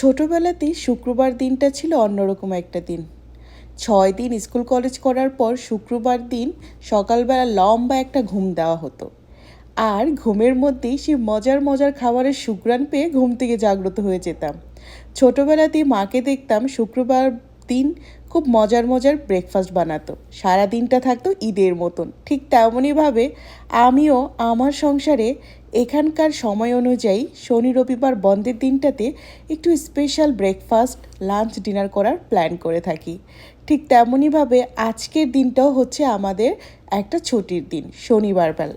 ছোটোবেলাতেই শুক্রবার দিনটা ছিল অন্যরকম একটা দিন। ছয় দিন স্কুল কলেজ করার পর শুক্রবার দিন সকালবেলা লম্বা একটা ঘুম দেওয়া হতো। আর ঘুমের মধ্যেই সেই মজার মজার খাবারের সুগ্রাণ পেয়ে ঘুম থেকে জাগ্রত হয়ে যেতাম। ছোটোবেলাতেই মাকে দেখতাম শুক্রবার দিন খুব মজার মজার ব্রেকফাস্ট বানাতো। সারা দিনটা থাকতো ঈদের মতন। ঠিক তেমনইভাবে আমিও আমার সংসারে এখানকার সময় অনুযায়ী শনি রবিবার বন্ধের দিনটাতে একটু স্পেশাল ব্রেকফাস্ট লাঞ্চ ডিনার করার প্ল্যান করে থাকি। ঠিক তেমনইভাবে আজকের দিনটাও হচ্ছে আমাদের একটা ছুটির দিন, শনিবার বেলা।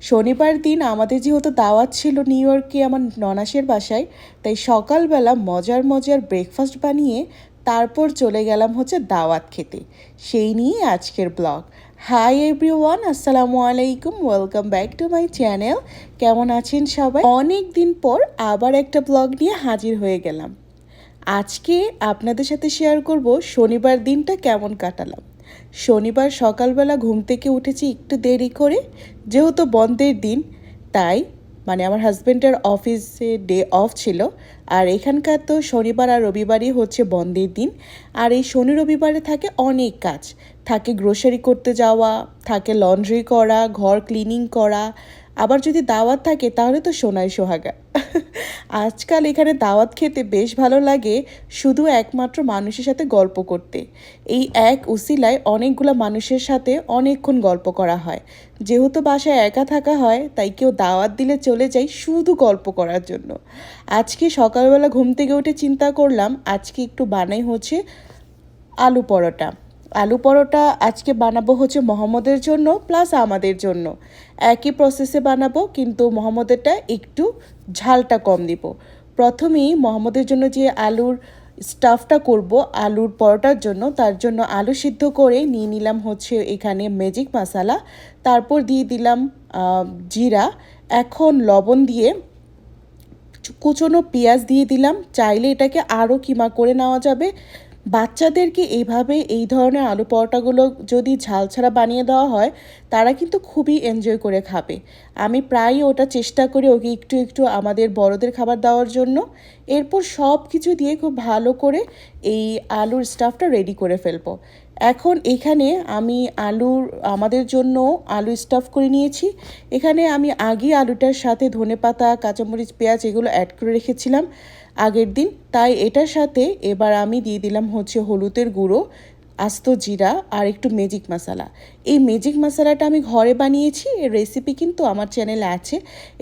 শনিবার দিন আমাদের যেহেতু দাওয়াত ছিল নিউ ইয়র্কে আমার ননাসের বাসায়, তাই সকালবেলা মজার মজার ব্রেকফাস্ট বানিয়ে তারপর চলে গেলাম হচ্ছে দাওয়াত খেতে। সেই নিয়ে আজকের ব্লগ হাই এভরিওয়ান আসসালামু আলাইকুম welcome back to my channel কেমন আছেন সবাই? অনেক দিন পর আবার একটা ব্লগ নিয়ে হাজির হয়ে গেলাম। আজকে আপনাদের সাথে শেয়ার করব শনিবার দিনটা কেমন কাটালাম। শনিবার সকালবেলা ঘুম থেকে উঠেছি একটু দেরি করে, যেহেতু বন্ধের দিন, তাই মানে আমার হাজব্যান্ডের অফিসে ডে অফ ছিল। আর এখানকার তো শনিবার আর রবিবারই হচ্ছে বন্ধের দিন। আর এই শনি রবিবারে থাকে অনেক কাজ। থাকে গ্রোসারি করতে যাওয়া, থাকে লন্ড্রি করা, ঘর ক্লিনিং করা আবার যদি দাওয়াত থাকে, তাহলে তো সোনাই সোহাগা। আজকাল এখানে দাওয়াত খেতে বেশ ভালো লাগে, শুধু একমাত্র মানুষের সাথে গল্প করতে। এই এক উসিলায় অনেকগুলো মানুষের সাথে অনেকক্ষণ গল্প করা হয়। যেহেতু বাসায় একা থাকা হয়, তাই কেউ দাওয়াত দিলে চলে যাই শুধু গল্প করার জন্য। আজকে সকালবেলা ঘুম থেকে উঠে চিন্তা করলাম, আজকে একটু বানাই হচ্ছে আলু পরোটা। আলু পরোটা আজকে বানাবো হচ্ছে মোহাম্মদের জন্য প্লাস আমাদের জন্য। একই প্রসেসে বানাবো, কিন্তু মোহাম্মদেরটা একটু ঝালটা কম দিব। প্রথমেই মোহাম্মদের জন্য যে আলুর স্টাফটা করব, আলুর পরোটার জন্য, তার জন্য আলু সিদ্ধ করে নিয়ে নিলাম হচ্ছে এখানে ম্যাজিক মশালা তারপর দিয়ে দিলাম জিরা। এখন লবণ দিয়ে কুচনো পেঁয়াজ দিয়ে দিলাম, চাইলে এটাকে আরও কিমা করে নেওয়া যাবে। বাচ্চাদেরকে এইভাবে এই ধরনের আলু পরোটাগুলো যদি ঝাল ছাড়া বানিয়ে দেওয়া হয়, তারা কিন্তু খুবই এনজয় করে খাবে। আমি প্রায়ই ওটা চেষ্টা করি ওকে একটু একটু আমাদের বড়দের খাবার দেওয়ার জন্য। এরপর সব কিছু দিয়ে খুব ভালো করে এই আলুর স্টাফটা রেডি করে ফেলব। এখন এখানে আমি আলুর, আমাদের জন্য আলু স্টাফ করে নিয়েছি। এখানে আমি আগে আলুটার সাথে ধনেপাতা, কাঁচামরিচ, পেঁয়াজ এগুলো অ্যাড করে রেখেছিলাম। আগের দিন। তাই এটার সাথে এবার আমি দিয়ে দিলাম হচ্ছে হলুদের গুঁড়ো, আস্ত জিরা আর একটু ম্যাজিক মশলা এই ম্যাজিক মশলাটা আমি ঘরে বানিয়েছি, এর রেসিপি কিন্তু আমার চ্যানেলে আছে।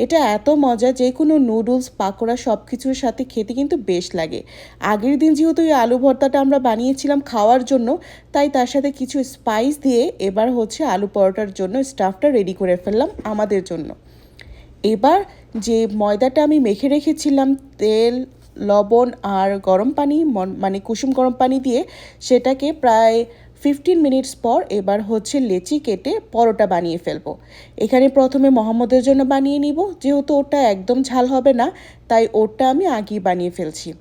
এটা এত মজা, যে কোনো নুডলস পাকোড়া সব কিছুর সাথে খেতে কিন্তু বেশ লাগে। আগের দিন যেহেতু এই আলু ভর্তাটা আমরা বানিয়েছিলাম খাওয়ার জন্য, তাই তার সাথে কিছু স্পাইস দিয়ে এবার হচ্ছে আলু পরোটার জন্য স্টাফটা রেডি করে ফেললাম আমাদের জন্য। এবার যে ময়দাটা আমি মেখে রেখেছিলাম, তেল লবণ আর গরম পানি, মন- কুসুম গরম পানি দিয়ে সেটাকে প্রায় ফিফটিন মিনিটস পর এবার হচ্ছে লেচি কেটে পরোটা বানিয়ে ফেলব। এখানে প্রথমে মোহাম্মদের জন্য বানিয়ে নিব, যেহেতু ওটা একদম ঝাল হবে না, তাই ওটা আমি আগেই বানিয়ে ফেলছি।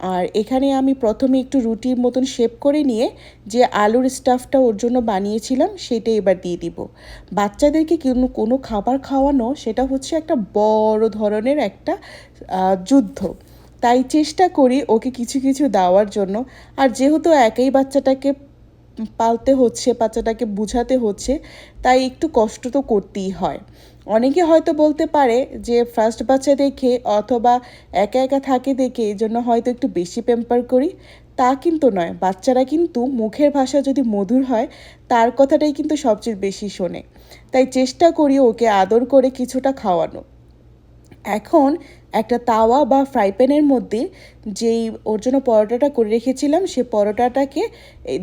আর এখানে আমি প্রথমে একটু রুটির মতন শেপ করে নিয়ে যে আলুর স্টাফটা ওর জন্য বানিয়েছিলাম, সেটা এবার দিয়ে দিব। বাচ্চাদেরকে কোনো কোনো খাবার খাওয়ানো, সেটা হচ্ছে একটা বড় ধরনের একটা যুদ্ধ। তাই চেষ্টা করি ওকে কিছু কিছু দেওয়ার জন্য। আর যেহেতু একাই বাচ্চাটাকে পালতে হচ্ছে, বাচ্চাটাকে বুঝাতে হচ্ছে, তাই একটু কষ্ট তো করতেই হয়। অনেকে হয়তো বলতে পারে যে ফার্স্ট বাচ্চা দেখে অথবা একা একা থাকে দেখে এই জন্য হয়তো একটু বেশি প্যাম্পার করি। তা কিন্তু নয়, বাচ্চারা কিন্তু মুখের ভাষা যদি মধুর হয়, তার কথাটাই কিন্তু সবচেয়ে বেশি শোনে। তাই চেষ্টা করি ওকে আদর করে কিছুটা খাওয়ানো এখন একটা তাওয়া বা ফ্রাই প্যানের মধ্যে যেই ওর জন্য পরোটাটা করে রেখেছিলাম, সে পরোটাটাকে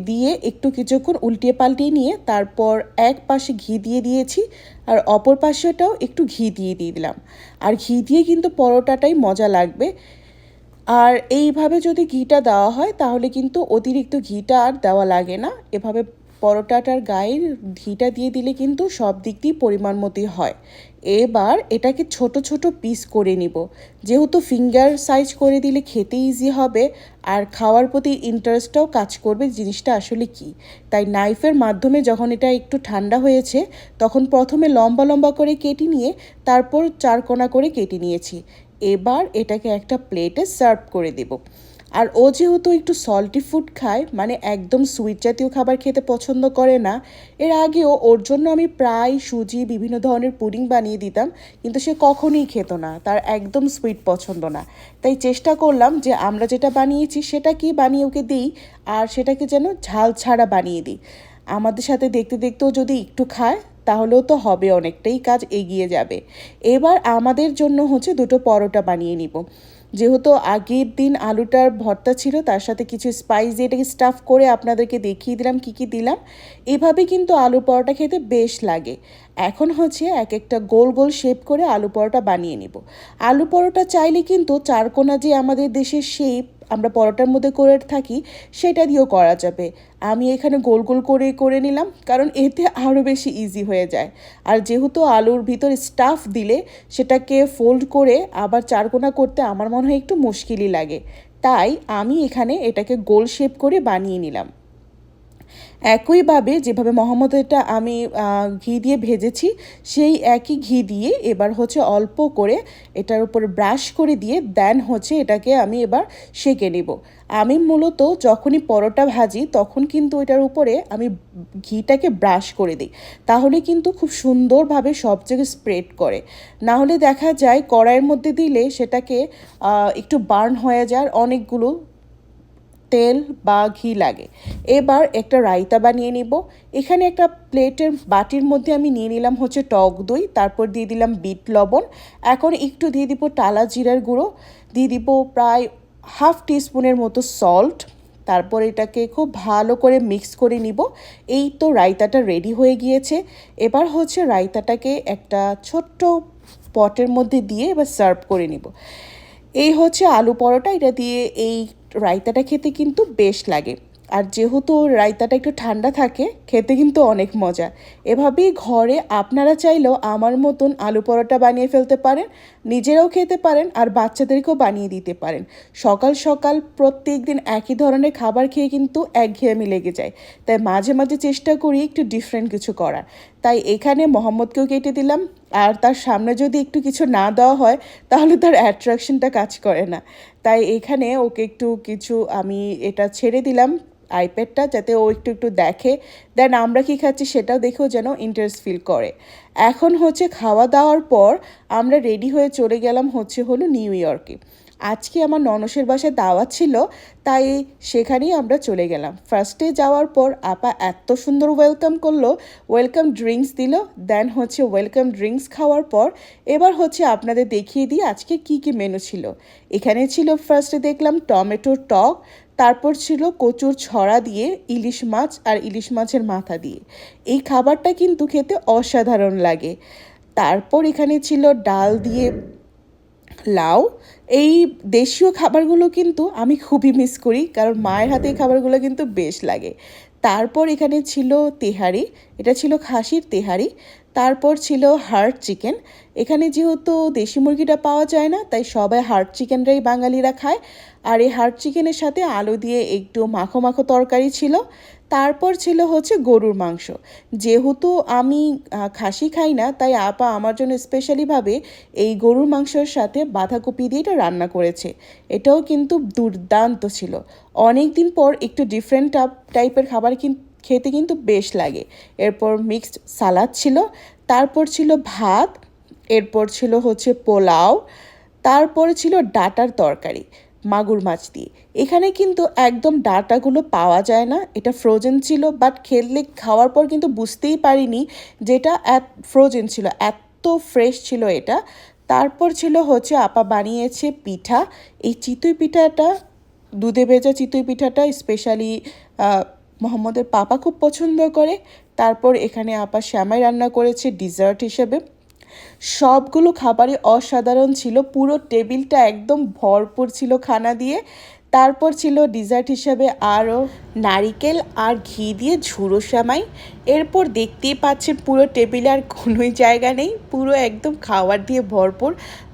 দিয়ে একটু কিছুক্ষণ উল্টিয়ে পাল্টিয়ে নিয়ে তারপর এক পাশে ঘি দিয়ে দিয়েছি আর অপর পাশেটাও একটু ঘি দিয়ে দিয়ে দিলাম। আর ঘি দিয়ে কিন্তু পরোটাটাই মজা লাগবে। আর এইভাবে যদি ঘিটা দেওয়া হয়, তাহলে কিন্তু অতিরিক্ত ঘিটা আর দেওয়া লাগে না। এভাবে পরোটাটার গায়ে ঘিটা দিয়ে দিলে কিন্তু সব দিক দিয়ে পরিমাণ মতোই হয়। এবার এটাকে ছোট ছোট পিস করে নিব। যেহেতু ফিঙ্গার সাইজ করে দিলে খেতে ইজি হবে, আর খাওয়ার প্রতি ইন্টারেস্টটাও কাজ করবে জিনিসটা আসলে কি। তাই নাইফের মাধ্যমে যখন এটা একটু ঠান্ডা হয়েছে, তখন প্রথমে লম্বা লম্বা করে কেটে নিয়ে তারপর চারকোনা করে কেটে নিয়েছি। এবার এটাকে একটা প্লেটে সার্ভ করে দেব। আর ও যেহেতু একটু সল্টি ফুড খায় মানে একদম সুইট জাতীয় খাবার খেতে পছন্দ করে না, এর আগেও ওর জন্য আমি প্রায় সুজি, বিভিন্ন ধরনের পুডিং বানিয়ে দিতাম, কিন্তু সে কখনোই খেত না, তার একদম সুইট পছন্দ না। তাই চেষ্টা করলাম যে আমরা যেটা বানিয়েছি সেটা কি বানিয়ে ওকে দিই, আর সেটাকে যেন ঝাল ছাড়া বানিয়ে দিই। আমাদের সাথে দেখতে দেখতেও যদি একটু খায়, তাহলেও তো হবে অনেকটাই কাজ এগিয়ে যাবে। এবার আমাদের জন্য হচ্ছে দুটো পরোটা বানিয়ে নিব। যেহেতু আগের দিন আলুটার ভর্তা ছিল, তার সাথে কিছু স্পাইস দিয়ে এটাকে স্টাফ করে আপনাদেরকে দেখিয়ে দিলাম, কি কি দিলাম। এভাবে কিন্তু আলু পরোটা খেতে বেশ লাগে। এখন হচ্ছে এক একটা গোল গোল শেপ করে আলু পরোটা বানিয়ে নিব। আলু পরোটা চাইলে কিন্তু চারকোনা যে আমাদের দেশের শেপ আমরা পরোটার মধ্যে করে থাকি, সেটা দিয়েও করা যাবে। আমি এখানে গোল গোল করে করে নিলাম, কারণ এতে আরও বেশি ইজি হয়ে যায়। আর যেহেতু আলুর ভিতর স্টাফ দিলে, সেটাকে ফোল্ড করে আবার চারকোনা করতে আমার মনে হয় একটু মুশকিলই লাগে। তাই আমি এখানে এটাকে গোল শেপ করে বানিয়ে নিলাম। একইভাবে যেভাবে মোহাম্মদ এটা আমি ঘি দিয়ে ভেজেছি, সেই একই ঘি দিয়ে এবার হচ্ছে অল্প করে এটার উপর ব্রাশ করে দিয়ে দেন হচ্ছে এটাকে আমি এবার সেঁকে নেব। আমি মূলত যখনই পরোটা ভাজি তখন কিন্তু এটার উপরে আমি ঘিটাকে ব্রাশ করে দিই। তাহলে কিন্তু খুব সুন্দরভাবে সব জায়গায় স্প্রেড করে। না হলে দেখা যায় কড়াইয়ের মধ্যে দিলে সেটাকে একটু বার্ন হয়ে যায়, অনেকগুলো তেল বা ঘি লাগে। এবার একটা রায়তা বানিয়ে নিব। এখানে একটা প্লেটের বাটির মধ্যে আমি নিয়ে নিলাম হচ্ছে টক দই, তারপর দিয়ে দিলাম বিট লবণ। এখন একটু দিয়ে দিব টালা জিরার গুঁড়ো, দিয়ে দিব প্রায় হাফ টিস্পুনের মতো সল্ট। তারপর এটাকে খুব ভালো করে মিক্স করে নিব। এই তো রায়তাটা রেডি হয়ে গিয়েছে। এবার হচ্ছে রায়তাটাকে একটা ছোট্ট পটের মধ্যে দিয়ে এবার সার্ভ করে নিব। এই হচ্ছে আলু পরোটা। এটা দিয়ে এই রায়তাটা খেতে কিন্তু বেশ লাগে। আর যেহেতু রায়তাটা একটু ঠান্ডা থাকে, খেতে কিন্তু অনেক মজা। এভাবেই ঘরে আপনারা চাইলেও আমার মতন আলু পরোটা বানিয়ে ফেলতে পারেন, নিজেরাও খেতে পারেন আর বাচ্চাদেরকেও বানিয়ে দিতে পারেন। সকাল সকাল প্রত্যেক দিন একই ধরনের খাবার খেয়ে কিন্তু একঘেয়েমি লেগে যায়। তাই মাঝে মাঝে চেষ্টা করি একটু ডিফারেন্ট কিছু করার। তাই এখানে মোহাম্মদকেও কেটে দিলাম। আর তার সামনে যদি একটু কিছু না দেওয়া হয়, তাহলে তার অ্যাট্রাকশনটা কাজ করে না। তাই এখানে ওকে একটু কিছু আমি এটা ছেড়ে দিলাম আইপ্যাডটা যাতে ও একটু একটু দেখে। দেন আমরা কি খাচ্ছি সেটাও দেখেও যেন ইন্টারেস্ট ফিল করে। এখন হচ্ছে খাওয়া দাওয়ার পর আমরা রেডি হয়ে চলে গেলাম হচ্ছে হলো নিউ ইয়র্কে আজকে আমার ননসের বাসায় দাওয়াত ছিল, তাই সেখানেই আমরা চলে গেলাম। ফার্স্টে যাওয়ার পর আপা এত সুন্দর ওয়েলকাম করল ওয়েলকাম ড্রিঙ্কস দিল দেন হচ্ছে ওয়েলকাম ড্রিঙ্কস খাওয়ার পর এবার হচ্ছে আপনাদের দেখিয়ে দিই আজকে কি কি মেনু ছিল। এখানে ছিল ফার্স্টে দেখলাম টমেটোর টক, তারপর ছিল কচুর ছড়া দিয়ে ইলিশ মাছ আর ইলিশ মাছের মাথা দিয়ে। এই খাবারটা কিন্তু খেতে অসাধারণ লাগে। তারপর এখানে ছিল ডাল দিয়ে লাউ, এই দেশীয় খাবারগুলো কিন্তু আমি খুবই মিস করি, কারণ মায়ের হাতে এই খাবারগুলো কিন্তু বেশ লাগে। তারপর এখানে ছিল তেহারি, এটা ছিল খাসির তেহারি, তারপর ছিল হার্ট চিকেন। এখানে যেহেতু দেশি মুরগিটা পাওয়া যায় না, তাই সবাই হার্ট চিকেনটাই বাঙালিরা খায়। আর এই হার্ট চিকেনের সাথে আলু দিয়ে একটু মাখো মাখো তরকারি ছিল। তারপর ছিল হচ্ছে গরুর মাংস। যেহেতু আমি খাসি খাই না, তাই আপা আমার জন্য স্পেশালিভাবে এই গরুর মাংসের সাথে বাঁধাকপি দিয়ে এটা রান্না করেছে। এটাও কিন্তু দুর্দান্ত ছিল। অনেক দিন পর একটু ডিফারেন্ট টাইপের খাবার কিন্তু খেতে কিন্তু বেশ লাগে। এরপর মিক্সড সালাদ ছিল, তারপর ছিল ভাত, এরপর ছিল হচ্ছে পোলাও, তারপরে ছিল ডাটার তরকারি। মাগুর মাছ দিয়ে। এখানে কিন্তু একদম ডাটাগুলো পাওয়া যায় না। এটা ফ্রোজেন ছিল বাট খেললে খাওয়ার পর কিন্তু বুঝতেই পারিনি যেটা এত ফ্রোজেন ছিল, এত ফ্রেশ ছিল এটা। তারপর ছিল হচ্ছে আপা বানিয়েছে পিঠা। এই চিতই পিঠাটা, দুধে ভেজা চিতই পিঠাটা স্পেশালি মোহাম্মদের পাপা খুব পছন্দ করে। তারপর এখানে আপা শ্যামাই রান্না করেছে ডিজার্ট হিসেবে। সবগুলো খাবারই অসাধারণ ছিল। পুরো টেবিলটা একদম ভরপুর ছিল খানা দিয়ে। তারপর ছিল ডিজার্ট হিসাবে আরও নারিকেল আর ঘি দিয়ে ঝুড়ো সামাই। এরপর দেখতেই পাচ্ছেন পুরো টেবিলে আর কোনোই জায়গা নেই। পুরো একদম খাবার দিয়ে ভরপুর।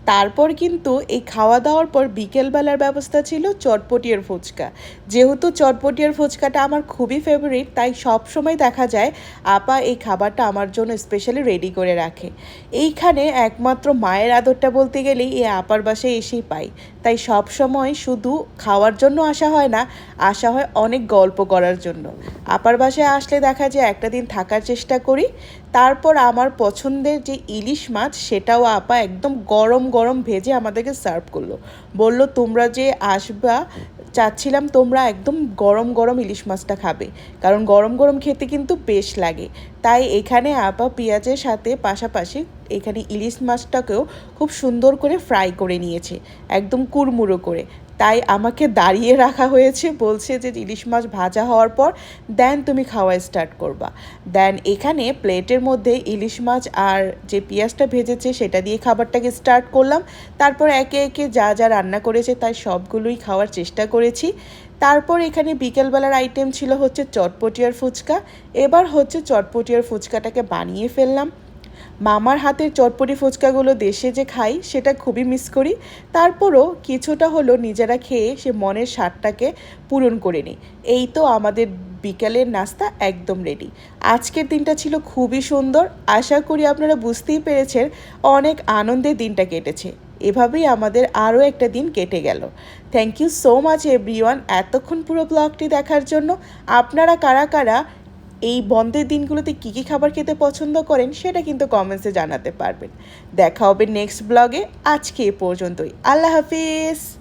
তারপর কিন্তু এই খাওয়া দাওয়ার পর বিকেলবেলার ব্যবস্থা ছিল চটপটিয়ার ফুচকা। যেহেতু চটপটিয়ার ফুচকাটা আমার খুবই ফেভারিট তাই সব সময় দেখা যায় আপা এই খাবারটা আমার জন্য স্পেশালি রেডি করে রাখে। এইখানে একমাত্র মায়ের আদরটা বলতে গেলেই এই আপার বাসায় এসেই পাই। তাই সব সময় শুধু খাওয়ার জন্য আসা হয় না, আসা হয় অনেক গল্প করার জন্য। আপার বাসায় আসলে দেখা যায় একটা দিন থাকার চেষ্টা করি, তারপর আমার পছন্দের যে ইলিশ মাছ সেটাও আপা একদম গরম গরম ভেজে আমাদেরকে সার্ভ করল। বলল, তোমরা যে আসবা চাচ্ছিলাম তোমরা একদম গরম গরম ইলিশ মাছটা খাবে। কারণ গরম গরম খেতে কিন্তু বেশ লাগে। তাই এখানে আপা পেঁয়াজের সাথে পাশাপাশি এখানে ইলিশ মাছটাকেও খুব সুন্দর করে ফ্রাই করে নিয়েছে। একদম কুড়মুড়ো করে। তাই আমাকে দাঁড়িয়ে রাখা হয়েছে, বলছে যে ইলিশ মাছ ভাজা হওয়ার পর, দেন তুমি খাওয়া স্টার্ট করবা। দেন এখানে প্লেটের মধ্যে ইলিশ মাছ আর যে পেঁয়াজটা ভেজেছে, সেটা দিয়ে খাবারটাকে স্টার্ট করলাম। তারপর একে একে যা যা রান্না করেছে, তাই সবগুলোই খাওয়ার চেষ্টা করেছি। তারপর এখানে বিকেলবেলার আইটেম ছিল হচ্ছে চটপটিয়ার ফুচকা। এবার হচ্ছে চটপটিয়ার ফুচকাটাকে বানিয়ে ফেললাম। মামার হাতের চটপটি ফুচকাগুলো দেশে যে খাই, সেটা খুবই মিস করি। তারপরও কিছুটা হলো নিজেরা খেয়ে সে মনের স্বাদটাকে পূরণ করে নিই। এই তো আমাদের বিকালের নাস্তা একদম রেডি আজকের দিনটা ছিল খুবই সুন্দর। আশা করি আপনারা বুঝতেই পেরেছেন অনেক আনন্দের দিনটা কেটেছে। এভাবেই আমাদের আরও একটা দিন কেটে গেল। Thank you so much everyone এতক্ষণ পুরো ব্লগটি দেখার জন্য আপনারা কারা কারা এই বন্ধের দিনগুলোতে কী কী খাবার খেতে পছন্দ করেন সেটা কিন্তু কমেন্টসে জানাতে পারবেন। দেখা হবে নেক্সট ব্লগে আজকে এ পর্যন্তই। আল্লাহ হাফিজ!